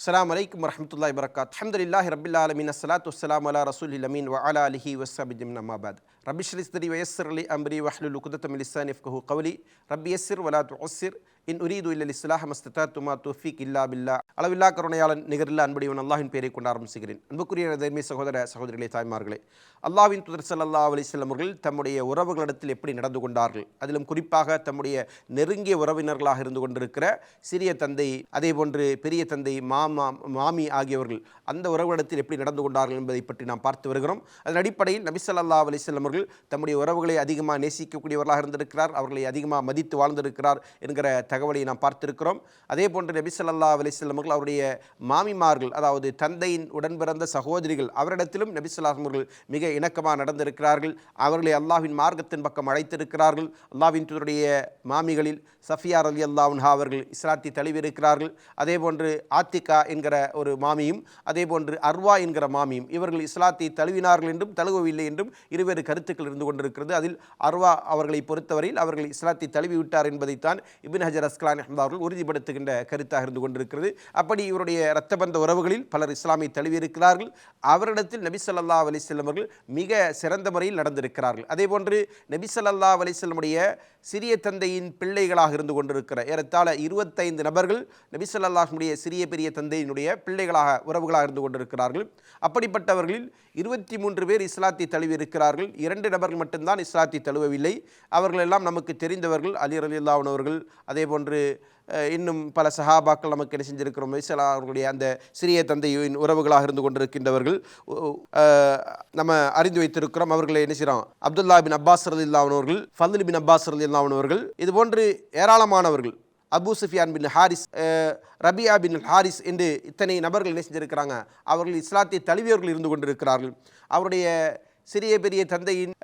السلام عليكم ورحمة الله وبركاته. الحمد لله رب العالمين الصلاة والسلام على رسول الأمين وعلى آله وصحبه أجمعين ما بعد. رب اشرح صدري ويسر لي أمري واحلل عقدة من لساني يفقهوا قولي. رب يسر ولا تعسر. இன் உரீது இல்லல் இஸ்லாஹ் மஸ்தா துமா துஃபிக் இல்லா பில்லா. அளவில்லா கருணையாளன் நிகரில்லா அன்படிவன் அல்லாஹின் பேரை கொண்டு ஆரம்பிச்சுகிறேன். அன்புக்குரிய தர்மி சகோதர சகோதரிகளே தாய்மார்களே அல்லாவின் துதர் சல்லா அலிஸ்லம் அவர்கள் தம்முடைய உறவுகளிடத்தில் எப்படி நடந்து கொண்டார்கள்? அதிலும் குறிப்பாக தம்முடைய நெருங்கிய உறவினர்களாக இருந்து கொண்டிருக்கிற சிறிய தந்தை அதே போன்று பெரிய தந்தை மாமா மாமி ஆகியவர்கள் அந்த உறவுகளிடத்தில் எப்படி நடந்து கொண்டார்கள் என்பதை பற்றி நாம் பார்த்து வருகிறோம். அதன் அடிப்படையில் நபிசல்லா அலிஸ்லம் அவர்கள் தம்முடைய உறவுகளை அதிகமாக நேசிக்கக்கூடியவர்களாக இருந்திருக்கிறார் அவர்களை அதிகமாக மதித்து வாழ்ந்திருக்கிறார் என்கிற தகவல் நாம் பார்த்திருக்கிறோம். அதே போன்று நபி சொல்லா அலைஹி அவர்கள் அவருடைய மாமிமார்கள் அதாவது தந்தையின் உடன் பிறந்த சகோதரிகள் அவரிடத்திலும் நபி ஸல்லல்லாஹு அவர்கள் மிக இணக்கமாக நடந்திருக்கிறார்கள். அவர்களை அல்லாவின் மார்க்கத்தின் பக்கம் அழைத்திருக்கிறார்கள். அல்லாவின் தூதருடைய மாமிகளில் சஃபியா ரலி அல்லாவுன்ஹா அவர்கள் இஸ்லாத்தை தழுவியிருக்கிறார்கள். அதே போன்று ஆத்திகா என்கிற ஒரு மாமியும் அதே போன்று அர்வா என்கிற மாமியும் இவர்கள் இஸ்லாத்தை தழுவினார்கள் என்றும் தழுவவில்லை என்றும் இருவேறு கருத்துக்கள் இருந்து கொண்டிருக்கிறது. அதில் அர்வா அவர்களை பொறுத்தவரையில் அவர்கள் இஸ்லாத்தை தழுவி விட்டார் என்பதைத்தான் இபின் ஹஜர் அஸ்கலான் அஹமது அவர்கள் உறுதிப்படுத்துகின்ற கருத்தாக இருந்து கொண்டிருக்கிறது. அப்படி இவருடைய இரத்தபந்த உறவுகளில் பலர் இஸ்லாமை தழுவியிருக்கிறார்கள். அவரிடத்தில் நபி ஸல்லல்லாஹு அலைஹி அவர்கள் மிக சிறந்த முறையில் நடந்திருக்கிறார்கள். அதேபோன்று நபி ஸல்லல்லாஹு அலைஹி சிறிய தந்தையின் பிள்ளைகளாக இருந்து கொண்டிருக்கிற ஏறத்தாழ இருபத்தைந்து நபர்கள் நபி ஸல்லல்லாஹுடைய சிறிய பெரிய தந்தையினுடைய பிள்ளைகளாக உறவுகளாக இருந்து கொண்டிருக்கிறார்கள். அப்படிப்பட்டவர்களில் இருபத்தி மூன்று பேர் இஸ்லாத்தை தழுவி இருக்கிறார்கள் இரண்டு நபர்கள் மட்டும்தான் இஸ்லாத்தை தழுவவில்லை. அவர்கள் எல்லாம் நமக்கு தெரிந்தவர்கள் அலி ரலில்லாஹு அவர்கள். அதே போன்று இன்னும் பல சஹாபாக்கள் நமக்கு என்ன செஞ்சிருக்கிறோம்? வைசலா அவர்களுடைய அந்த சிறிய தந்தையின் உறவுகளாக இருந்து கொண்டிருக்கின்றவர்கள் நம்ம அறிந்து வைத்திருக்கிறோம். அவர்களை என்ன செய்கிறோம் அப்துல்லா பின் அப்பாஸ் ரலில்லா அவர்கள் ஃபதுல் பின் அப்பாஸ் ரலில்லா அவர்கள் இது போன்று ஏராளமானவர்கள் Abu Sufyan bin Harith Rabia bin Harith என்று இத்தனை நபர்கள் என்ன செஞ்சிருக்கிறாங்க? அவர்கள் இஸ்லாத்தை தழுவியவர்கள் இருந்து கொண்டிருக்கிறார்கள். அவருடைய சிறிய பெரிய தந்தையின்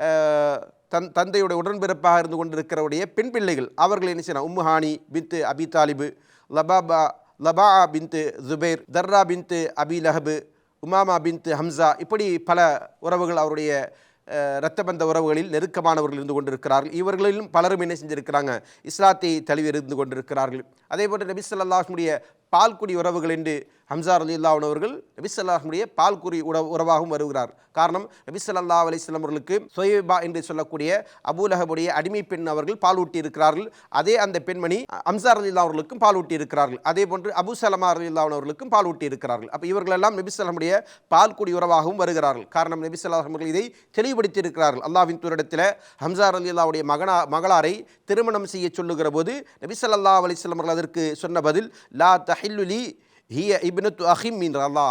தன் தந்தையோட உடன்பிறப்பாக இருந்து கொண்டிருக்கிறவுடைய பெண் பிள்ளைகள். அவர்கள் என்ன செய்யணும் உம்முஹானி பின்த்து Abi Talib Lubaba Lubaba bint Zubair Durra bint Abi Lahab Umama bint Hamza இப்படி பல உறவுகள் அவருடைய இரத்த இரத்தபந்த உறவுகளில் நெருக்கமானவர்கள் இருந்து கொண்டிருக்கிறார்கள். இவர்களிலும் பலரும் என்ன செஞ்சிருக்கிறாங்க? இஸ்லாத்தை தழுவி இருந்து கொண்டிருக்கிறார்கள். அதே போன்று நபி ஸல்லல்லாஹுடைய பால்குடி உறவுகள் என்று ஹம்சா ரலில்லாஹு அவர்கள் நபி பால்குடி உறவு உறவாகவும் வருகிறார். காரணம் நபிசல்லா அலிஸ்லாம் அவர்களுக்கு சொயபா என்று சொல்லக்கூடிய அபூலஹபுடைய அடிமை பெண் அவர்கள் பால் இருக்கிறார்கள். அதே அந்த பெண்மணி ஹம்சார் அலி அவர்களுக்கும் பால் இருக்கிறார்கள். அதே போன்று அபு சலமா ரலில்லாஹு அவர்களுக்கும் பால் இருக்கிறார்கள். அப்போ இவர்கள் எல்லாம் பால்குடி உறவாகவும் வருகிறார்கள். காரணம் நபி அவர்கள் இதை தெளிவுபடுத்தி இருக்கிறார்கள். அல்லாஹ்வின் ஹம்சார் அலி அல்லாவுடைய மகனா மகளாரை திருமணம் செய்ய சொல்லுகிற போது நபிசல்லா ஸல்லல்லாஹு அவர்கள் அதற்கு சொன்ன பதில் லா த தஹில்லுலி ஹிய இப்னத்து அஹிம் மின் ரலா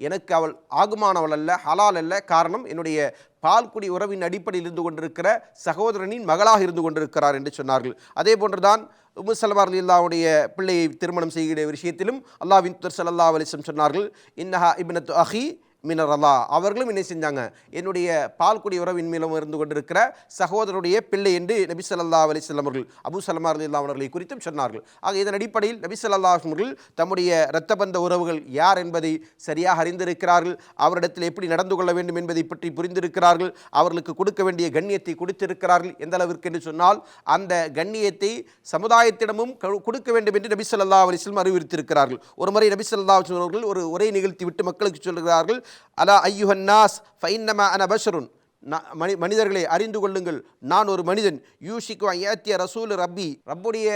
எனக்கு அவள் ஆகுமானவள் அல்ல ஹலால் அல்ல. காரணம் என்னுடைய பால்குடி உறவின் அடிப்படையில் இருந்து கொண்டிருக்கிற சகோதரனின் மகளாக இருந்து கொண்டிருக்கிறார் என்று சொன்னார்கள். அதே போன்றுதான் உமு சல்வார் அல்லாவுடைய பிள்ளையை திருமணம் செய்கிற விஷயத்திலும் அல்லாவின் துர் சல்லா அலிசம் சொன்னார்கள் இன்னஹா இப்னத்து அஹி மினரலா அவர்களும் என்ன செஞ்சாங்க? என்னுடைய பால்குடி உறவின் மூலம் இருந்து கொண்டிருக்கிற சகோதரருடைய பிள்ளை என்று நபி சொல்லா அலி வஸல்லம் அவர்கள் அபூ சலமா ரலியல்லாஹு அவர்களை குறித்தும் சொன்னார்கள். ஆக இதன் அடிப்படையில் நபி ஸல்லல்லாஹு அலைஹி அவர்கள் தம்முடைய இரத்தபந்த உறவுகள் யார் என்பதை சரியாக அறிந்திருக்கிறார்கள் அவரிடத்தில் எப்படி நடந்து கொள்ள வேண்டும் என்பதை பற்றி புரிந்திருக்கிறார்கள் அவர்களுக்கு கொடுக்க வேண்டிய கண்ணியத்தை கொடுத்திருக்கிறார்கள் எந்த அளவிற்கு என்று சொன்னால் அந்த கண்ணியத்தை சமுதாயத்திடமும் கொடுக்க வேண்டும் என்று நபி சொல்லா அலிஸ்லம் அறிவுறுத்திருக்கிறார்கள் ஒரு முறை நபி சொல்லா அவர்கள் ஒரு உரை நிகழ்த்தி விட்டு மக்களுக்கு சொல்கிறார்கள் ألا أيها الناس فإنما أنا بشر. மனி மனிதர்களை அறிந்து கொள்ளுங்கள். நான் ஒரு மனிதன். யூஷிக்கு ஏத்திய ரசூல் ரப்பி ரப்புடைய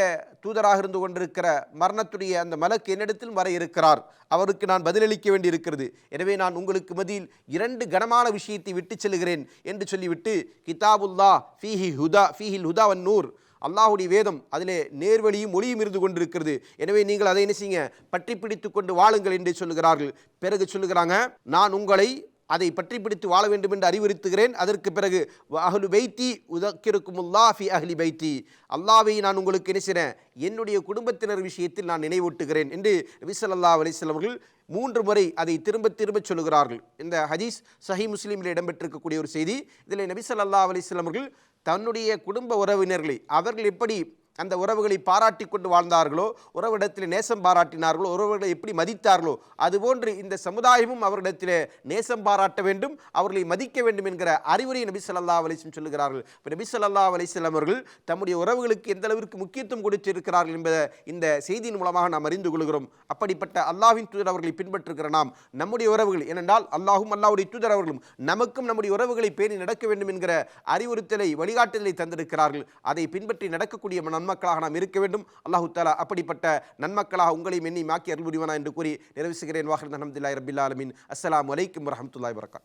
தூதராக இருந்து கொண்டிருக்கிற மரணத்துடைய அந்த மலக்கு என்னிடத்தில் வர இருக்கிறார். அவருக்கு நான் பதிலளிக்க வேண்டி இருக்கிறது எனவே நான் உங்களுக்கு மதியில் இரண்டு கனமான விஷயத்தை விட்டு செல்கிறேன் என்று சொல்லிவிட்டு கிதாபுல்லா ஃபீஹி ஹுதா ஃபீஹில் ஹுதா வன் நூர். அல்லாஹுடைய வேதம் அதிலே நேர்வழியும் ஒளியும் இருந்து கொண்டிருக்கிறது. எனவே நீங்கள் அதை என்ன செய்யுங்க? பற்றி பிடித்து கொண்டு வாழுங்கள் என்று சொல்லுகிறார்கள். பிறகு சொல்லுகிறாங்க நான் உங்களை அதை பற்றி பிடித்து வாழ வேண்டும் என்று அறிவுறுத்துகிறேன். அதற்கு பிறகு அஹ்லு பைத்தி உதக்கிருக்குமுல்லா ஃபி அஹ்லி பைத்தி. அல்லாவை நான் உங்களுக்கு என்ன என்னுடைய குடும்பத்தினர் விஷயத்தில் நான் நினைவூட்டுகிறேன் என்று நபி ஸல்லல்லாஹு அலைஹி அவர்கள் மூன்று முறை அதை திரும்ப திரும்ப சொல்லுகிறார்கள். இந்த ஹதீஸ் சஹி முஸ்லீமில் இடம்பெற்றிருக்கக்கூடிய ஒரு செய்தி. இதில் நபி ஸல்லல்லாஹு அலைஹி அவர்கள் தன்னுடைய குடும்ப உறவினர்களை அவர்கள் எப்படி அந்த உறவுகளை பாராட்டி கொண்டு வாழ்ந்தார்களோ உறவிடத்தில் நேசம் பாராட்டினார்களோ உறவுகளை எப்படி மதித்தார்களோ அதுபோன்று இந்த சமுதாயமும் அவர்களிடத்தில் நேசம் பாராட்ட வேண்டும் அவர்களை மதிக்க வேண்டும் என்கிற அறிவுரை நபி ஸல்லல்லாஹு அலைஹி சொல்லுகிறார்கள். இப்போ நபி ஸல்லல்லாஹு அலைஹி அவர்கள் தம்முடைய உறவுகளுக்கு எந்த அளவிற்கு முக்கியத்துவம் கொடுத்திருக்கிறார்கள் என்பதை இந்த செய்தியின் மூலமாக நாம் அறிந்து கொள்கிறோம். அப்படிப்பட்ட அல்லாஹ்வின் தூதர் அவர்களை பின்பற்றுகிற நாம் நம்முடைய உறவுகள் ஏனென்றால் அல்லாஹும் அல்லாவுடைய தூதர் அவர்களும் நமக்கும் நம்முடைய உறவுகளை பேணி நடக்க வேண்டும் என்கிற அறிவுறுத்தலை வழிகாட்டுதலை தந்திருக்கிறார்கள். அதை பின்பற்றி நடக்கக்கூடிய மனம் நன்மக்களாக நாம் இருக்க வேண்டும். அல்லாஹு தாலா அப்படிப்பட்ட நன்மக்களாக உங்களையும் எண்ணி மாக்கி அருள் புரிவானா என்று கூறி நிறைவு செய்கிறேன். வாஹர் அஹமதுல்லாய் ரபில் ஆலமின். அஸ்லாம் வலைக்கம் வரஹ்மத்துல்லாஹி வரகா